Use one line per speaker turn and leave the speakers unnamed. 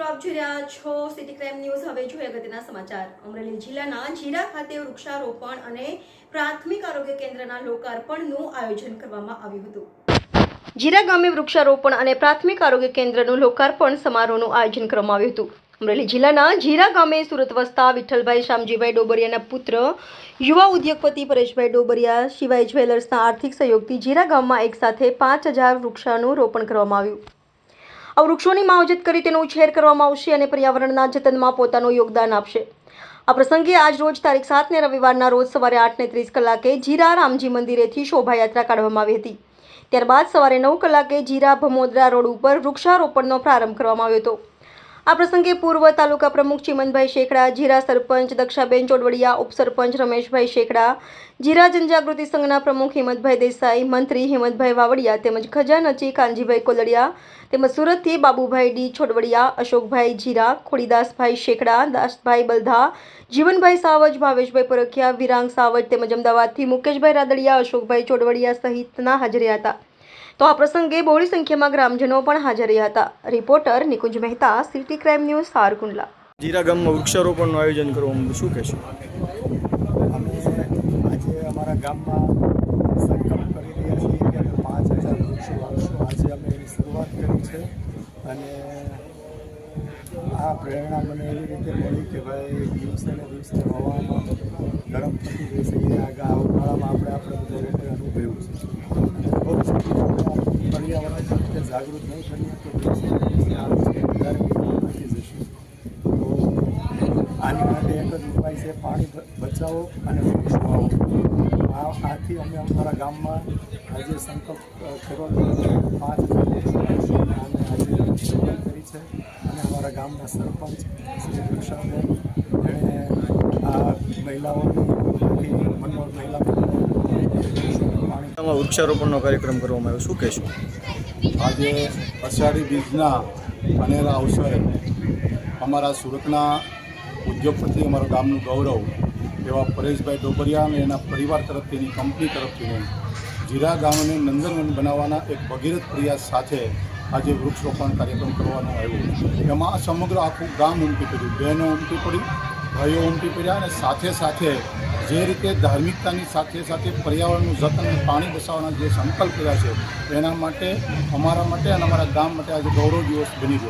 City crime news હવે જોઈએ અગત્યના સમાચાર. અમરેલી જિલ્લાના જીરા ખાતે વૃક્ષારોપણ અને પ્રાથમિક આરોગ્ય કેન્દ્રના લોકાર્પણનું આયોજન કરવામાં આવ્યું હતું. જીરા ગામે વૃક્ષારોપણ અને પ્રાથમિક આરોગ્ય કેન્દ્રનું લોકાર્પણ સમારોહનું આયોજન કરવામાં આવ્યું હતું. અમરેલી જિલ્લાના જીરા ગામે સુરત વસતા વિઠ્ઠલભાઈ શામજીભાઈ ડોબરિયાના પુત્ર, યુવા ઉદ્યોગપતિ પરેશભાઈ ડોબરિયા, શિવાય જ્વેલર્સના આર્થિક સહયોગથી જીરા ગામમાં એકસાથે પાંચ હજાર વૃક્ષાનું રોપણ કરવામાં આવ્યું. આ વૃક્ષોની માવજત કરી તેનો ઉછેર કરવામાં આવશે અને પર્યાવરણના જતનમાં પોતાનું યોગદાન આપશે. આ પ્રસંગે આજ રોજ તારીખ સાતને રવિવારના રોજ સવારે આઠને ત્રીસ કલાકે જીરા રામજી મંદિરેથી શોભાયાત્રા કાઢવામાં આવી હતી. ત્યારબાદ સવારે નવ કલાકે જીરા ભમોદરા રોડ ઉપર વૃક્ષારોપણનો પ્રારંભ કરવામાં આવ્યો હતો. આ પ્રસંગે પૂર્વ તાલુકા પ્રમુખ ચિમનભાઈ શેખડા જીરા સરપંચ દક્ષાબેન ચોડવડિયા, ઉપસરપંચ રમેશભાઈ શેખડા જીરા જનજાગૃતિ સંઘના પ્રમુખ હિંમતભાઈ દેસાઈ, મંત્રી હિંમતભાઈ વાવડિયા તેમજ ખજાનચી કાનજીભાઈ કોલડિયા તેમજ સુરતથી બાબુભાઈ ડી છોડવડિયા, અશોકભાઈ જીરા, ખોડીદાસભાઈ શેખડા, દાસભાઈ બલધા, જીવનભાઈ સાવજ, ભાવેશભાઈ પરખિયા, વિરાંગ સાવજ તેમજ અમદાવાદથી મુકેશભાઈ રાદડિયા, અશોકભાઈ ચોડવડિયા સહિતના હાજર હતા. તો આ પ્રસંગે બહોળી સંખ્યામાં ગ્રામજનો પણ હાજર રહ્યા હતા. Reporter Nikunj Mehta city crime news Savarkundla.
Jira ગામમાં વૃક્ષારોપણનું આયોજન કરવાનું શું કહેશો?
અમે આજે અમારા ગામમાં સંકલ્પ કરી રહ્યા છીએ કે અમે પાંચ હજાર વૃક્ષો વાવશું. આજે અમે એની શરૂઆત કરી છે અને આ પ્રેરણા મને એવી રીતે મળી કે ભાઈ દિવસે ને દિવસે હવામાં ગરમ થતી રહેશે એ આગળ જાગૃત નહીં કરીએ તો આની માટે એક જ ઉપાય છે પાણી બચાવો અને વૃક્ષ વાવો આથી અમે અમારા ગામમાં આજે સંકલ્પ અ, કર્યો છે કે પાંચ. અને આજે શરૂઆત કરી છે. અને અમારા ગામના સરપંચ શ્રી વૃક્ષાબેન એણે આ મહિલાઓની આખી મનોહર મહિલા પાણી
વૃક્ષારોપણનો કાર્યક્રમ કરવામાં આવ્યો. શું કહેશો?
આજે અષાઢી બીજના અનેરા અવસરે અમારા સુરતના ઉદ્યોગપતિ અમારા ગામનું ગૌરવ એવા પરેશભાઈ ડોબરિયા અને એના પરિવાર તરફથી એની કંપની તરફથી જીરા ગામને નંદનવન બનાવવાના એક ભગીરથ પ્રયાસ સાથે આજે વૃક્ષરોપણ કાર્યક્રમ કરવાનો આવ્યો. એમાં સમગ્ર આખું ગામ ઉમટી પડ્યું, બહેનો ઉમટી પડી, ભાઈઓ ઉમટી પડ્યા અને સાથે સાથે જે રીતે ધાર્મિકતાની સાથે સાથે પર્યાવરણનું જતન અને પાણી બચાવવાના જે સંકલ્પ કર્યા છે, એના માટે, અમારા માટે અને અમારા ગામ માટે આજે ગૌરવ દિવસ બની ગયો